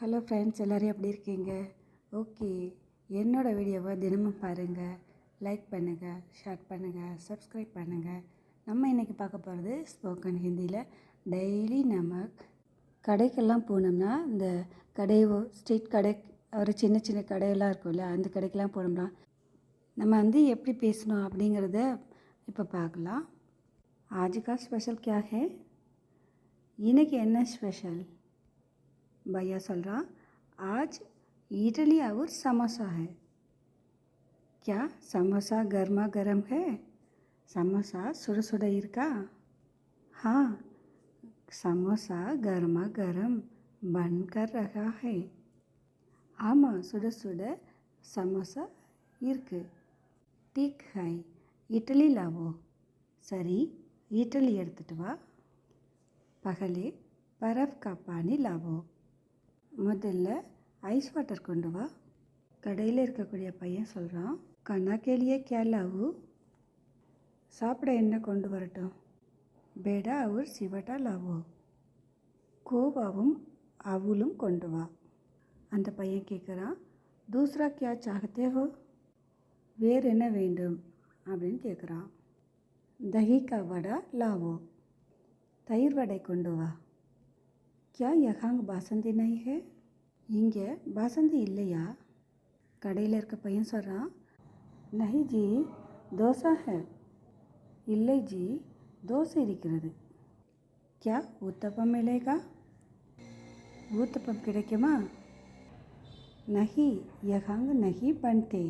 Hello friends எல்லோரும் எப்படி இருக்கீங்க? ஓகே என்னோடய வீடியோவை தினமும் பாருங்கள் லைக் பண்ணுங்கள் ஷேர் பண்ணுங்கள் சப்ஸ்கிரைப் பண்ணுங்கள் நம்ம இன்றைக்கி பார்க்க போகிறது ஸ்போக்கன் ஹிந்தியில். டெய்லி நம்ம கடைக்கெல்லாம் போனோம்னா இந்த கடை ஸ்ட்ரீட் கடை ஒரு சின்ன சின்ன கடையெல்லாம் இருக்கும்ல அந்த கடைக்கெல்லாம் போனோம்னா நம்ம வந்து எப்படி பேசணும் அப்படிங்கிறத இப்போ பார்க்கலாம். ஆஜிக்கா ஸ்பெஷல் கியா இன்றைக்கி என்ன ஸ்பெஷல் भैया சொல்கிறான் आज इडली और समोसा है क्या समोसा गर्मा गर्म है समोसा சுட சுட இருக்கா हाँ समोसा गर्मा गर्म बनकर रहा है ஆமாம் சுட சுட சமோசா இருக்கு ठीक है இட்லி लावो சரி இட்லி எடுத்துட்டு வா பகலே பரஃப் का पानी लावो முதல்ல ஐஸ் வாட்டர் கொண்டு வா. கடையில் இருக்கக்கூடிய பையன் சொல்கிறான் கண்ணா கேலியே கேலாவு சாப்பிட என்ன கொண்டு வரட்டும்? பேடா அவர் சிவட்டா லாவோ. கோவாவும் அவுலும் கொண்டு வா. அந்த பையன் கேட்குறான் தூசரா கியா சாகத்தே ஹோ? வேறு என்ன வேண்டும்? அப்படின்னு கேட்குறான் தஹிகா வடா லாவோ. தயிர் வடை கொண்டு வா. கியா யகாங் பாசந்தி நை இங்கே பாசந்தி இல்லையா கடையில் இருக்க பையன் சொல்கிறான் நஹி ஜி தோசா ஹே இல்லை ஜி தோசை இருக்கிறது கியா ஊத்தப்பம் இல்லைக்கா ஊத்தப்பம் கிடைக்குமா நஹி யகாங் நஹி பண்டே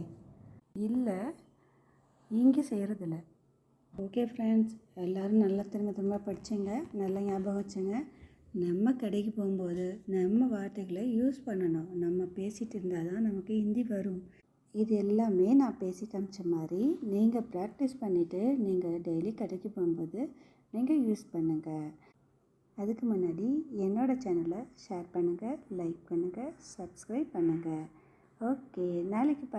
இல்லை இங்கே செய்கிறதில்ல ஓகே ஃப்ரெண்ட்ஸ் எல்லோரும் நல்லா திரும்ப திரும்ப படிச்சுங்க நல்லா ஞாபகம் வச்சுங்க நம்ம கடைக்கு போகும்போது நம்ம வார்த்தைகளை யூஸ் பண்ணணும். நம்ம பேசிகிட்டு இருந்தால் தான் நமக்கு ஹிந்தி வரும். இது எல்லாமே நான் பேசி காமிச்ச மாதிரி நீங்கள் ப்ராக்டிஸ் பண்ணிவிட்டு நீங்கள் டெய்லி கடைக்கு போகும்போது நீங்கள் யூஸ் பண்ணுங்கள் அதுக்கு முன்னாடி என்னோடய சேனலை ஷேர் பண்ணுங்கள் லைக் பண்ணுங்கள் சப்ஸ்கிரைப் பண்ணுங்கள் ஓகே நாளைக்கு